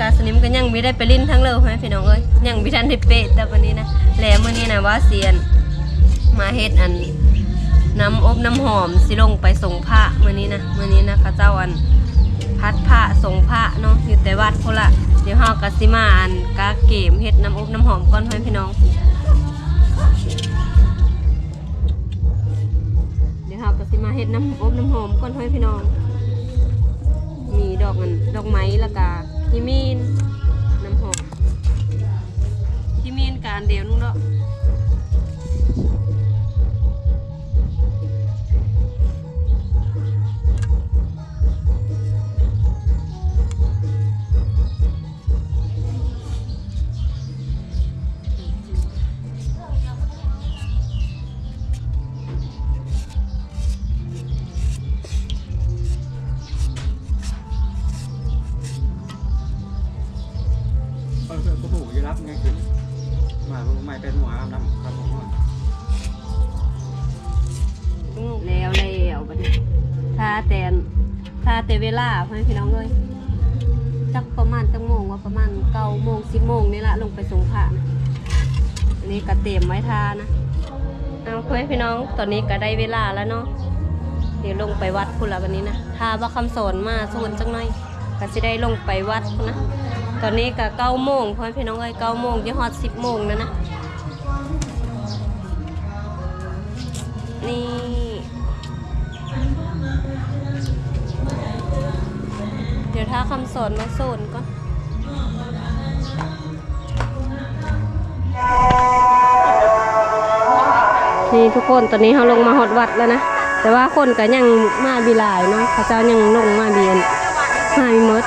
ก็สนิมก็ยังไม่ได้ไปลิ้นทั้งเลยให้พี่น้องเอ้ยยังบ่ทันได้เป๊ะแต่วันนี้นะแล้วมื้อนี้นะว่าเซียนมาเฮ็ดอันน้ำอบน้ำหอมสิลงไปส่งพระมื้อนี้นะมื้อนี้นะข้าเจ้าอันพัดพระส่งพระเนาะอยู่แต่วัดพุ่นละเดี๋ยวเฮาก็สิมาอันกาเกมเฮ็ดน้ำอบน้ำหอมก่อนให้พี่น้องเดี๋ยวเฮาก็สิมาเฮ็ดน้ำอบน้ำหอมก่อนให้พี่น้อง มีดอกอันดอกไม้ล้วก็ ฮิมีนน้ำหอมฮิมีนการเดียวนึงเนาะ ก็ถูกอยู่รับไงคือมาผมไม่เป็นหัวครับน้ำครับผมว่าแล้วแล้วบัดนี้ถ้าแต่ถ้าแต่เวลาพ่อแม่พี่น้องเลยจักประมาณจังโมงว่าประมาณเก้าโมงสิบโมงนี่ละลงไปสงพระนะอันนี้ก็เตรียมไว้ทานะเอาพ่อแม่พี่น้องตอนนี้ก็ได้เวลาแล้วเนาะเดี๋ยวลงไปวัดพุ่นละวันนี้นะถ้าว่าคำสอนมาส่วนจังหน่อยก็จะได้ลงไปวัดนะ ตอนนี้ก็เก้าโมงพ่อพี่น้องเอ้ยเก้าโมงจะฮอดสิบโมงแล้วนะ นี่เดี๋ยวถ้าคำสอนมาโซนก่อนนี่ทุกคนตอนนี้เขาลงมาหอดวัดแล้วนะ แต่ว่าคนก็ยังมาบีหลายเนาะพระเจ้ายังลงมาเบียนมามีมด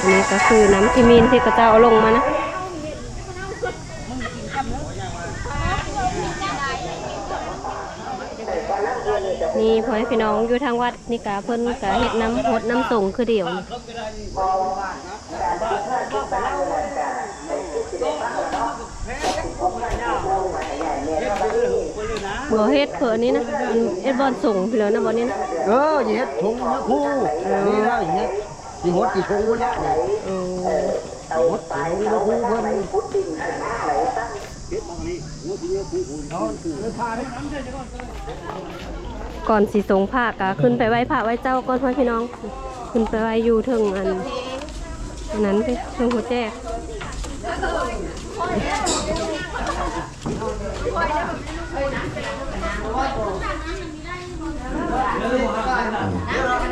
อันนี้ก็คือน้ำกิมินที่พระเจ้าเอาลงมานะนี่พ่อให้พี่น้องอยู่ทางวัดนี่กะเพิ่นกะเฮ็ดน้ำหดน้ำส่งคือเดียวนี่บ่เฮ็ดเผื่อนี้นะมันเอ็ดบอลส่งเผื่อนะบอลนี้นะเอออย่าเฮ็ดทงนะครูนี่นะอย่างเงี้ย ยี่หดกี่ทงวะเนี่ยเออหดทงนะครูเพิ่นก่อนสิส่งผ้ากะขึ้นไปไหว้พระไหว้เจ้าก่อนพ่อพี่น้อง ขึ้นไปไหว้อยู่ถึงอันอันนั้นไปเทิงหัวแจก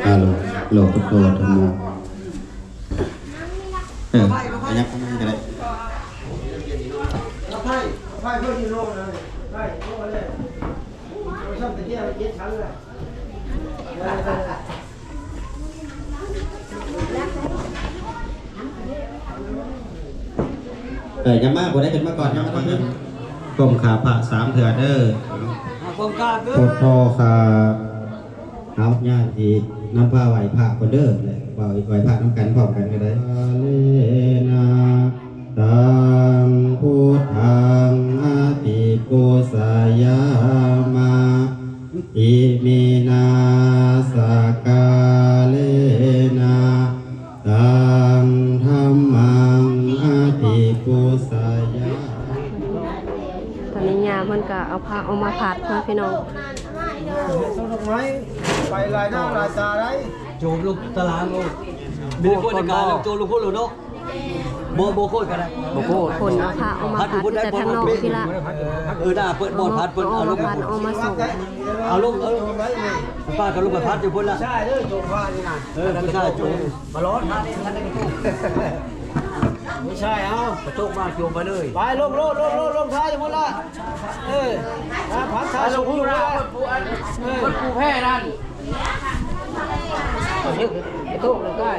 ฮัลโหลโหลพุทโธธรรมโมเอออันยักษ์ไม่ได้ไพ่ไพ่เพื่อที่โลกเลยไพ่โลกเลยชอบแต่เที่ยวเย็ดชั้นเลยเออยังมาบ่ได้ขึ้นมาก่อนยังมาขึ้นกลมขาพระสามเถื่อเด้อความกล้าเกิพุนทโธขาเอาญาติ น้ำผ้าไหวพระคนเด้อเลยไหวไหวพระน้ำกันพร้อมกันก็ได้เลนะตังพุทธังอาติปุสายามาอิมินาสกาเลนะตังธรรมังอาติปุสายาตอนนี้ยามันก็เอาผ้าเอามาผัดพ่อพี่น้องต้นดอก ไม้ไปลายหน้าลายตาได้โจมลูกตารางลูกมีคนในการโจมลูกพูดหรือเนาะโบโบโคตรกันนะโบโคตรคนเอาผ้าเอามาผัดแต่ทางนอกพี่ละเออหน้าเปิดบอลพัดเปิดเอาเอาลูมากผัดเอามาส่งเอาลูกเอาลูกป้ากับลูกกับพัดอยู่พุ่นละใช่เด้อโจมผ้านี่นะเออไม่ใช่โจมมาร้อนผ้านี่ท่านได้กระตุกไม่ใช่เอากระโจกมาโจมไปเลย ไปลงลงลงลงลงท้ายจะพูดละเออนะพัดท้ายลงพูดละเออกูแพ้นั่น ไอ้ตู้ลงได้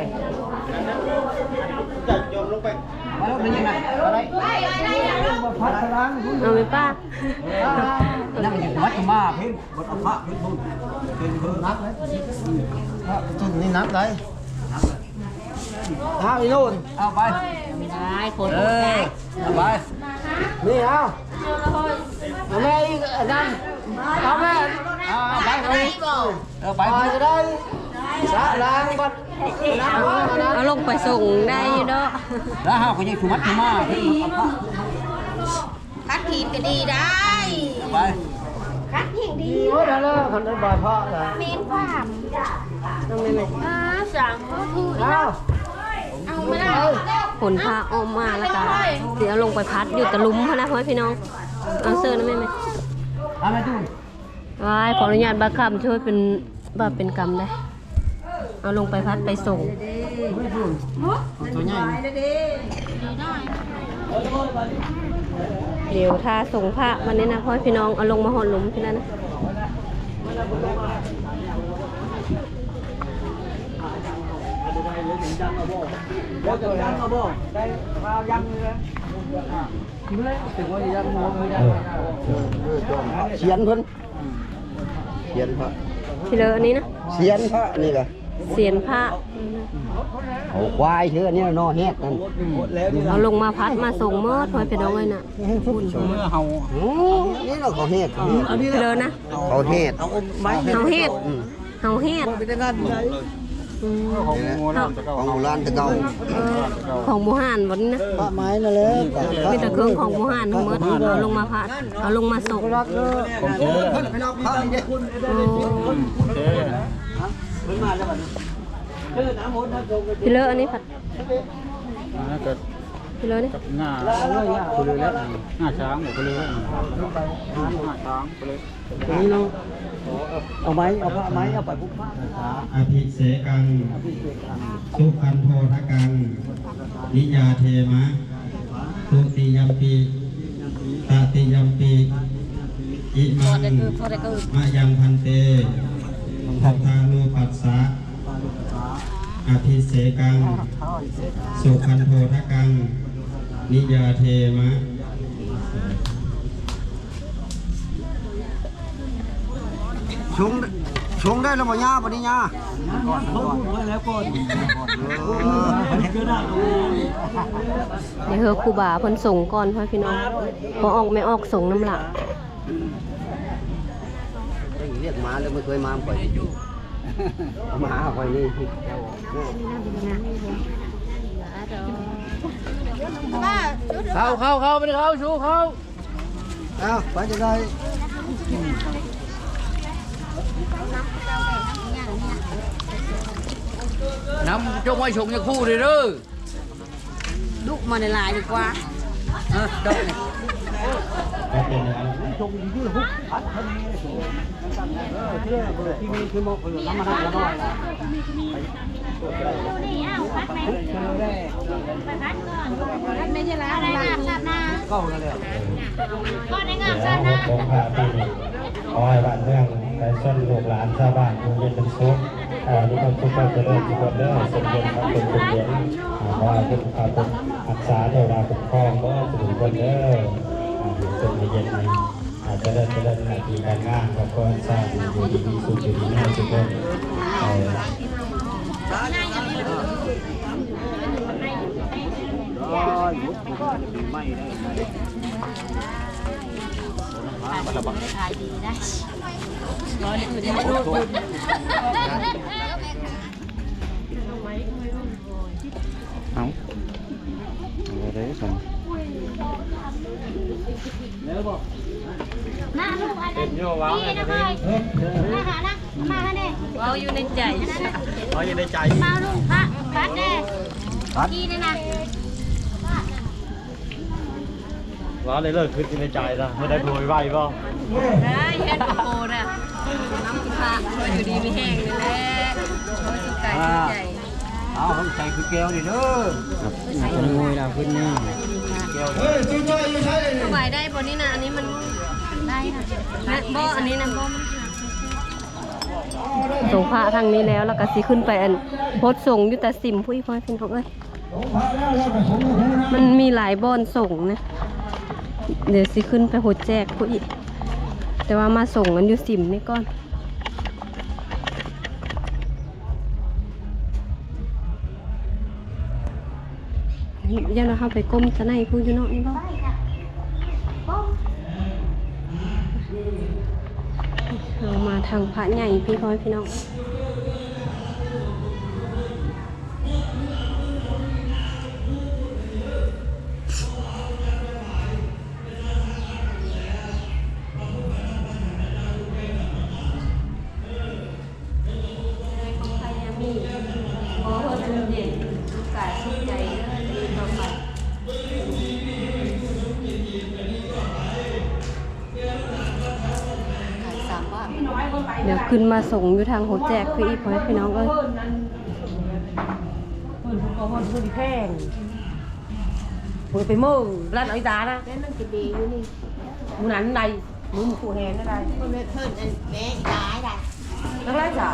จัดโยมลงไปมาแล้วเป็นยังไงอะไรพัดพลังเอาไหมป้านั่งอยู่วัดมาเพ่งวัดพระเพ่งบุญเพ่งเพิ่งนับเลยจุดนี้นับเลยเอาอีนู่นเอาไปได้ผลเออเอาไปนี่เอาเอาแม่อีกอันนั้น เอาแม่เอาเอาไปไปเอาไปไปก็ได้สะล้างบัดล้างมือนะเอาลงไปส่งได้อยู่เนาะแล้วเฮาก็ยังถุมัดถุมาเอาผ้าคัดทีมก็ดีได้เอาไปคัดทีมดีดีหมดแล้วคันนั้นบ่ายพ่อละเมนความต้องไม่ไหมอ่าสั่งก็คือเอาเอาไม่ได้ผลพาออกมาแล้วก็เดี๋ยวลงไปพัดอยู่ตะลุมพะนะพ่อพี่น้องเอาเสื้อนะแม่ไหม เอามาดูว้ายขออนุญาตบักคำช่วยเป็นบาปเป็นกรรมได้ เอาลงไปพัดไปส่งตัวใหญ่เดี๋ยวถ้าส่งพระวันนี้นะพ่อพี่น้องเอาลงมาหอดหลุมพี่นั่นนะแล้วจะยังเอาบ่ได้มายังเลย เลยยังเขียนเพิ่นเขียนพระที่เลออันนี้นะเขียนพระนี่ก็เสียนพระเอาควายเชื่ออันนี้เนาะเฮ็ดนั่นเอาลงมาพัดมาส่งเมื่อพ่อพี่น้องเลยน่ะเมื่อเฮาอือนี่เราเขาเฮ็ดที่เลอนะเขาเฮ็ดเอาเฮาเฮ็ดเฮาเฮ็ด เป็นงานไหนอืมของโมนตะเกาของโบราณแตะเก่าเออของบูหานวันนี้นะปะไม้นั่นแหละมีแต่เครื่องของบูหานทั้งหมดเอาลงมาพัดเอาลงมาส่งรักเด้อของเธอไปนอกพระนี่เด้คุณโอ้เธอเพิ่นมาแล้วบัดนี้เด้อน้ำมนต์นะจงที่เลออันนี้พัดนะเกิดที่เลอนี่กับหน้าไปเลยแล้วหน้าช้างไปเลยหน้าช้างไปเลยตรงนี้เนาะเอาไม้เอาพระไม้เอาไปพุกพระอภิเสกังสุขันโททกังนิยาเทมะตุติยัมปีตติยัมปีอิมังมะยังพันเตทัตตานุปัสสะอภิเสกังสุขันโททกัง นิยาเทมะชงชงได้แล้วบ่ย่าบ่นี่ย่าเขาพูดไว้แล้วก่อนเดี๋ยวเฮอครูบาเพิ่นส่งก่อนพ่อพี่น้องพอออกไม่ออกส่งน้ำหลักเรียกมาแล้วไม่เคยมาก่อยมาก่อยนี่ เข้าเข้าเข้าไปเข้าชูเข้าเอาไปจะได้น้ำจงไว้ชงยาคู่เลยเด้อลูกมาในลายดีกว่าเออดอกนี่ชงยืดหุบพัดพันนี้ออเชื่อที่มีคือโมกอยู่น้ำมันน้อยละนี่อ้าวพัดไหมเชื่อแรกไปพัดก่อนพัดไม่ใช่ละอะไรงามสับนาเข้าแล้วก็ได้งามสับนาผมพาปีนี้ขอให้บ้านเมืองไปส้นลูกหลานชาวบ้านอยู่เย็นเป็นสุขอ่ามีความสุขความเจริญทุกคนเด้อสมเด็จพระคุณคุณเดียนอ่าขอให้คุณอาคุณรักษาเทวดาคุ้มครองก็สุขคนเด้อ อ่าอยู่จนเย็นในอาจจะเริ่มจะเริ่มหน้าที่การงานขอบคุณทราบอยู่ดีมีสุขอยู่ดีแน่ทุกคนเอ่อขายดีได้เอา เอาได้สองมาลูกอะไรนี่นะพ่อยมาหานะมาฮะเนี่ยเอาอยู่ในใจเอาอยู่ในใจมาลูกพระพัดแน่กี่นี่นะร้านเลยเลิกขึ้นในใจละไม่ได้โวยไหวป่ะได้เฮ็ดโปน่ะน้ำสุภาพอยู่ดีมีแห้งนี่แหละโอ้ยสุขกายสุขใจ เอาใจคือแก้วดิเด้อมวยเราขึ้นนี่สบายได้บนนี้นะอันนี้มันได้ค่ะนะบ่อันนี้นะบ่มันส่งพระทางนี้แล้วแล้วก็สิขึ้นไปอันโพสส่งอยู่แต่สิมผู้อีพ่อพี่น้องเอ้ยมันมีหลายบอนส่งนะ เดี๋ยวสิขึ้นไปโหดแจกผู้อีแต่ว่ามาส่งกันอยู่สิมนี่ก่อน เดี๋ยวเราเข้าไปก้มจะในพูด ขึ้นมาส่งอยู่ทางหัวแจกคืออีกพอยพี่น้องเอ้ยเพิ่นเขาเพิ่นเพิ่แพงเพิ่นไปเมืองร้านไอ้ตานะแล้วมันจะดีอยู่นี่มูนันใดมูหมูคู่แหนได้มันเพิ่นอันแม่ตายได้ทั้งหลายจ้ะ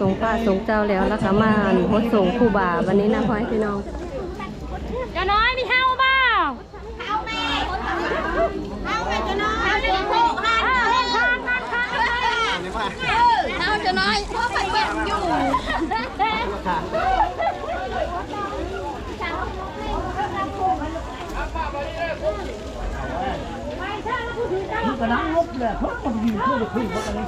ส่งป้าส่งเจ้าแล้วแล้วก็มาหนูโคส่งครูบาวันนี้นะพอยพี่น้อง จะน้อยมีเฮาเปล่าเฮาแม่เฮาแม่จะน้อยเฮาจะโคหันหันหันหันหันเฮาจะน้อยเพราะมันเก็บอยู่ มันก็นั่งงบเลยเพิ่นมันเพื่อจะขึ้นบ่กันเลย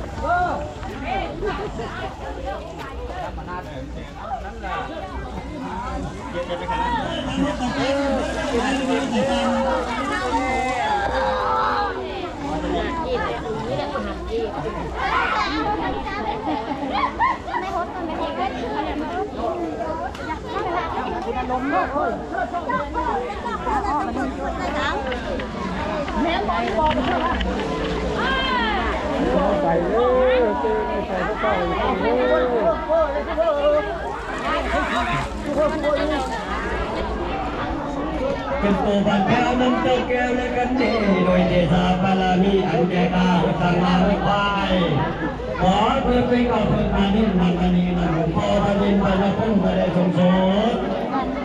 เออใส่เลยเจอใส่ก็ใส่เลยเป็นโปบันแก้วน้ำเจ้าแก้วและกันเดโดยเดชาบารมีอันแก่ก้าสังมาไม่ควายขอเพื่อเป็นกับเพื่อนมานิ่งมันนีนะหลวงพ่อพระดินพระพุ่งพระได้ทรงโสด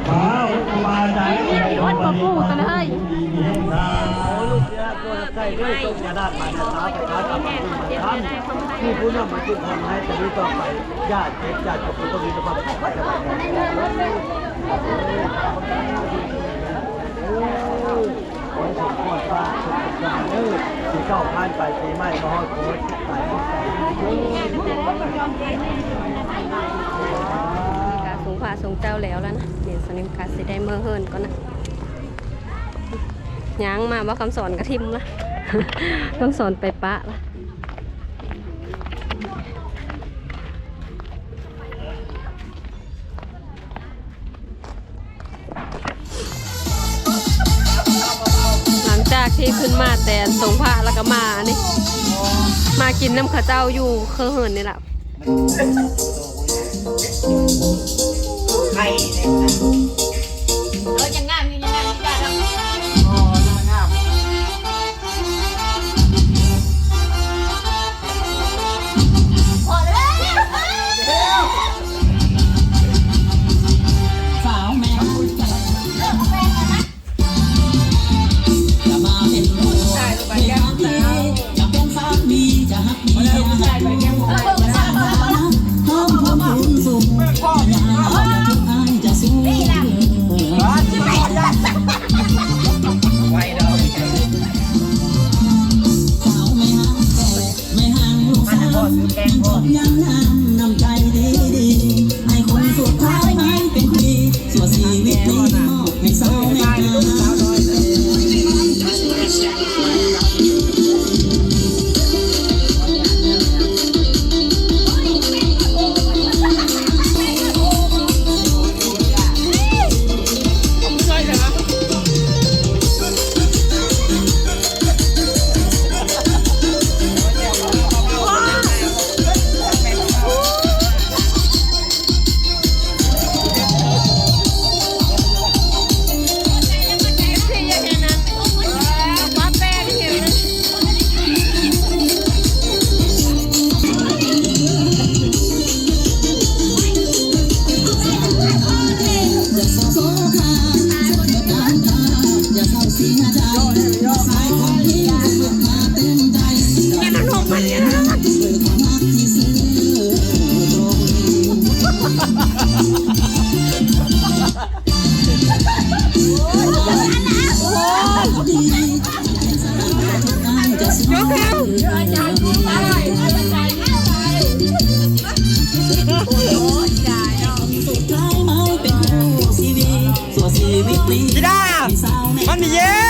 วัดประพูกันเลยดีมีแห่งทางลูกเนี่ยตัวใส่ด้วยตรงยาดาษมาเนี่ยตาประกาศกับคุณมาทำที่ผู้นำมาจุดทำให้แต่นี้ต่อไปญาติเจ็บญาติกับคุณก็มีสภาพไปสบายขอให้สุขภาพฟ้าสุขภาพเด้อที่เก้าผ่านไปปีใหม่มาฮอดโคตรตา ยที่ใส่การส่งป้าส่งเจ้าแล้วแล้วนะเดี๋ยวสนิมกาสิได้เมื่อเฮิรนก่อนะย้างมาว่าคำสอนกระทิมละคำสอนไปปะละหลังจากที่ขึ้นมาแต่สงพระแล้วก็มานี่ มากินน้ำข้าวเจ้าอยู่เคอเหินนี่แหละ 哎，你看。 มาเป็นคู่ชีวิตส่วนชีวิตนี้พี่ดาพี่สาวแม่มันเย็น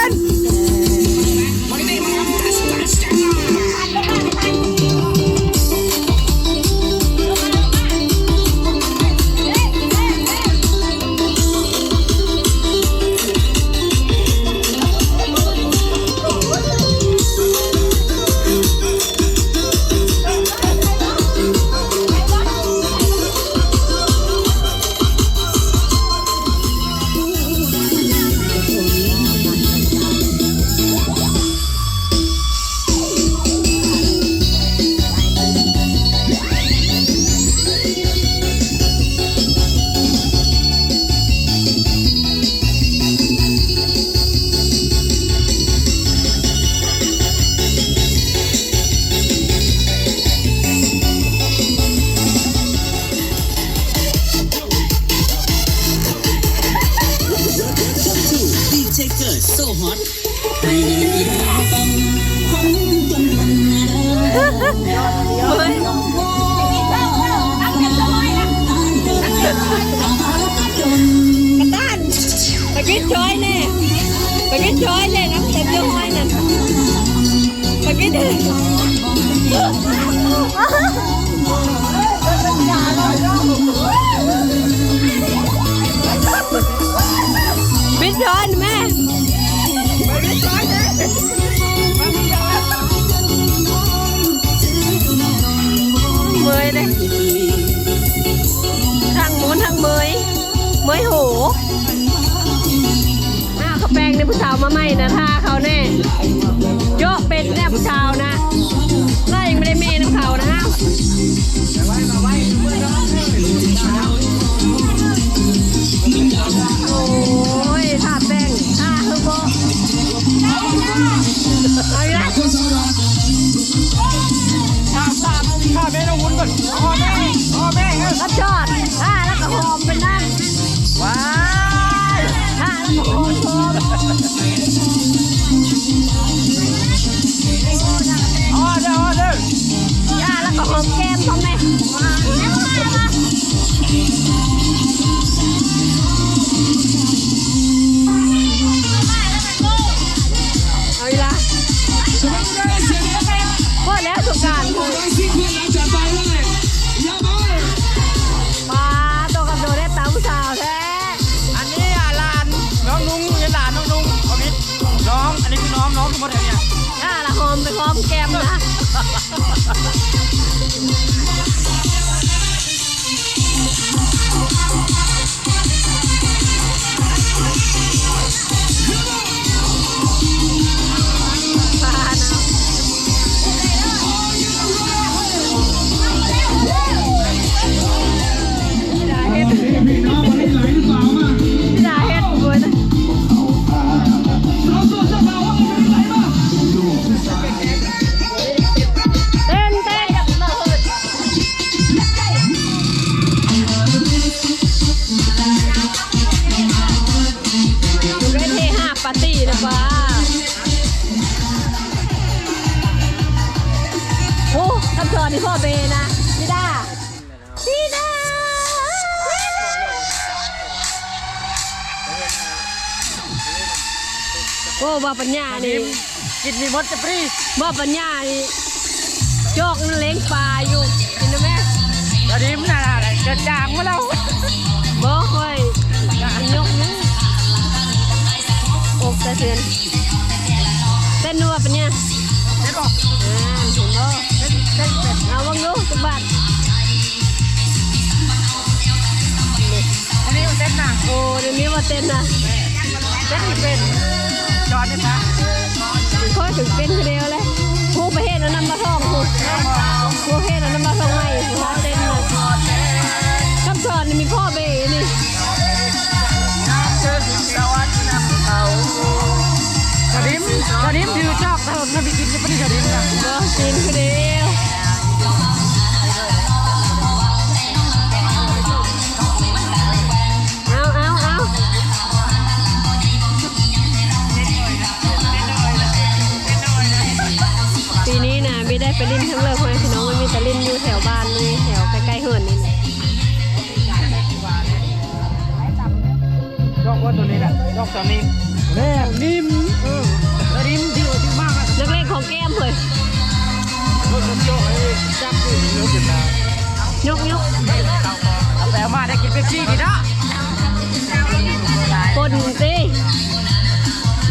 ในผู้สาวมาใหม่นะท่าเขาแน่โยกเป็นแน่ผู้สาวนะก็ยังไม่ได้เมน้ำเขานะโอ้ยท่าแป้งท่าเฮอร์โบเอาอีกแล้วข้าแม่น้องวุ้นก่อนพ่อแม่พ่อแม่เอ้ยแล้วจอดท่าาแล้วก็หมแก้มเขาแม่เอาอีกแล้วพอแล้วสงกรารปลาตัวกับโดได้ตามผู้สาวแท้อันนี้อะหลานน้องนุ้งเป็นหลานน้องนุ้งเอาพิษน้อง อันนี้คือน้องน้องทุกคนเนี่ยถ้าละหอมไปพร้อมแก้มนะ มีมดจะปรีบาปัญญานี่โจกนั่นเล้งปลาอยู่กินนะแม่ตอนนี้มันอะไรจะจางมาแล้วบ่ค่อยยกนึงอกแต่เสือนเต้นนัวปะเนี่ยเด็ดบอกอ่าเห็นบ่เอาวังดูจักบาทอันนี้มันเต้นหนังโอ้เดี๋ยวนี้ว่าเต้นนะเต้นเป็นจอดนี่นะ ค่อยถึงเป็นเดียวเลยผู้ประเทศนั้นนำมาท่องผู้ผู้ประเทศนั้นนำมาท่องใหม่ผู้เต้นนะคำสอนมีพ่อเบนี่เชิญสวัสดิ์นำเขาสดิมสดิมถือชอบถนนนบีกินจะไม่ได้สดิมนะกินคนเดี ไปลิ้นทั้งเลยพ่อแม่พี่น้องมันมีแต่ลิ้นอยู่แถวบ้านนี่แถวใกล้ๆเหินนี่นะยกว่าตัวนี้แหละยกตัวนี้แม่นิ่มกระดิ่มที่ที่มากอะนักเล่นของแก้มเลยรถรถโยกไอ้จับอยู่รถเป็นตายกยกแต่มาได้กินเป๊ปซี่ดีนะปนสิเ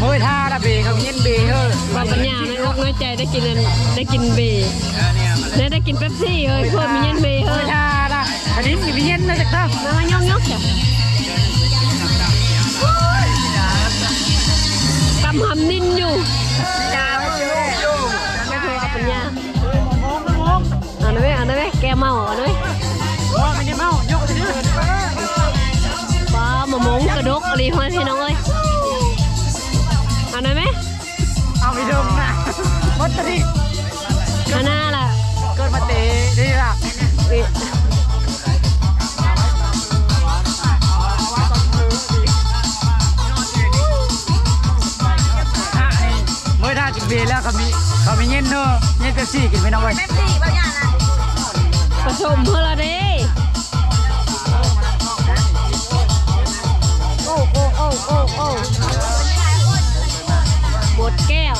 มื่อท่าละเบเขาเย็นเบเฮ้อว่าปัญญาไม่อกน้อยใจได้กินอันได้กินเบย์ได้ได้กินเป๊ปซี่เฮ้ยเพิ่มมีเย็นเบย์เฮ้เมื่อยท่าละกระดิ่มมีเย็นนะจักรมายกยกจ้ะกำหำนินอยู่ไม่เคยเอาปัญญาเอาหน่อยไหมเอาหน่อยไหมแกเมาเอาหน่อยไหม เขามีเย็นเนอะเย็นเป๊ปซี่กินไปน้องเว้ยผสมเพื่อละเด้โอ้โอ้โอ้โอ้โอ้หมดแก้ว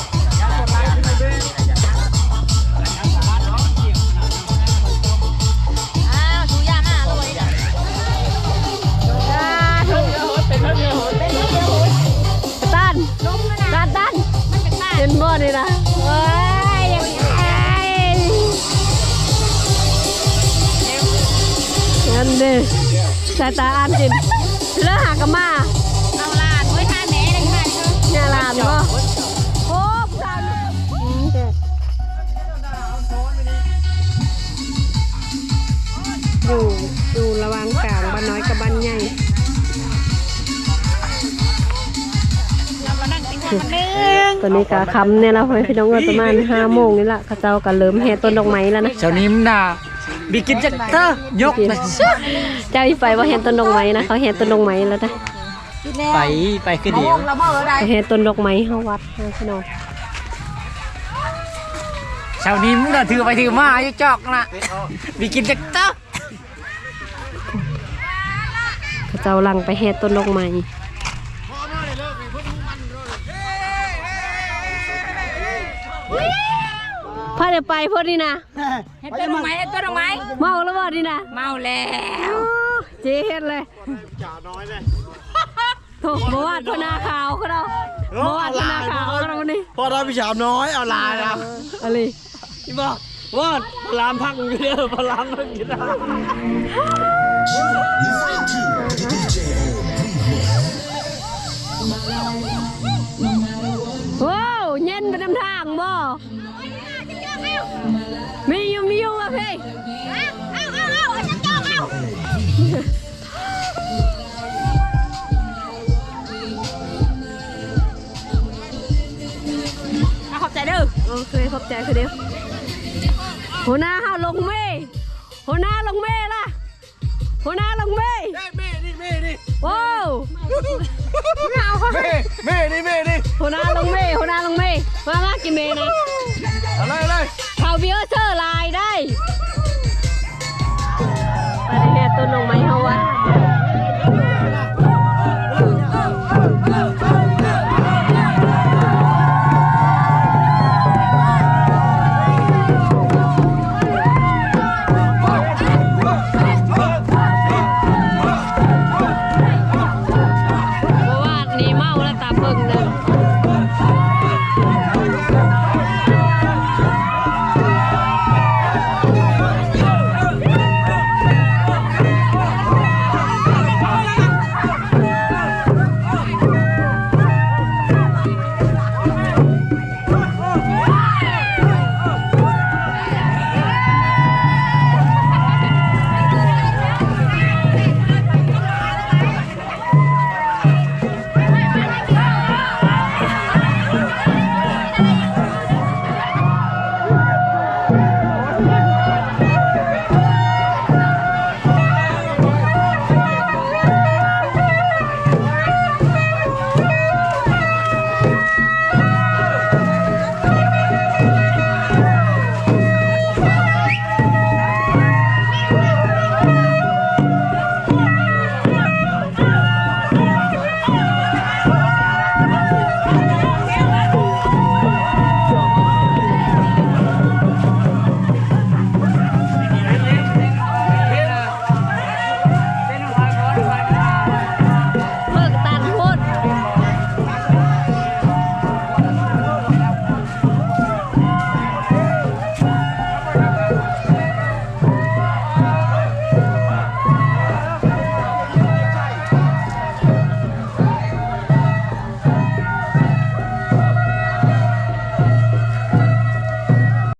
นบ่นี่นะเอ้ยยังไงนั่นดิสายตาอ่านจินเลิกหากนมาเอาลานไว้ท่าแม่เลยค่ะเนี่ยหลานบ่ ตอนนี้กะคำเนี่ยเราไปพี่น้องเงินประมาณห้าโมงนี่ละเขาเจ้าก็เริ่มแห่ต้นดอกไม้แล้วนะเจ้านิ่มน่ะบีกินจักเตอร์ยกมาเจ้าอีไปว่าแห่ต้นดอกไม้นะเขาแห่ต้นดอกไม้แล้วนะไปไปคือเดียวเขาแห่ต้นดอกไม้เข้าวัดนะพี่น้องเจ้านิ่มน่ะถือไปถือมาอยู่จอกน่ะบีกินจักเตอร์เขาเจ้าลังไปแห่ต้นดอกไม้ พาเดี๋ยวไปพอดีนะเห็นต้นดอกไม้เห็นต้นดอกไม้เมาแล้วบ่ดีนะเมาแล้วเจ๊เฮ็ดเลยจ่าน้อยเลยโถบ่วาดพนาขาวเขาเราบ่วาดพนาขาวเขาเราวันนี้พอเราพี่ชามน้อยเอาลาครับอะไรที่บอกว่าพลามพักอยู่เด้อพลามพักอยู่นะว้าวเย็นไปนำทางบ่ มีอยู่มีอยู่อะพี่เอาเอาเอาเอาฉันจองเอาขอบใจเด้อโอเคขอบใจคือเดียวหัวหน้าเฮาลงเมหัวหน้าลงเมล่ะหัวหน้าลงเมเม่นี่เม่นี่ว้าวเม่เม่นี่เม่นี่หัวหน้าลงเมหัวหน้าลงเมมามากินเมนะอะไรอะไร เขาเบียเซอร์ลายได้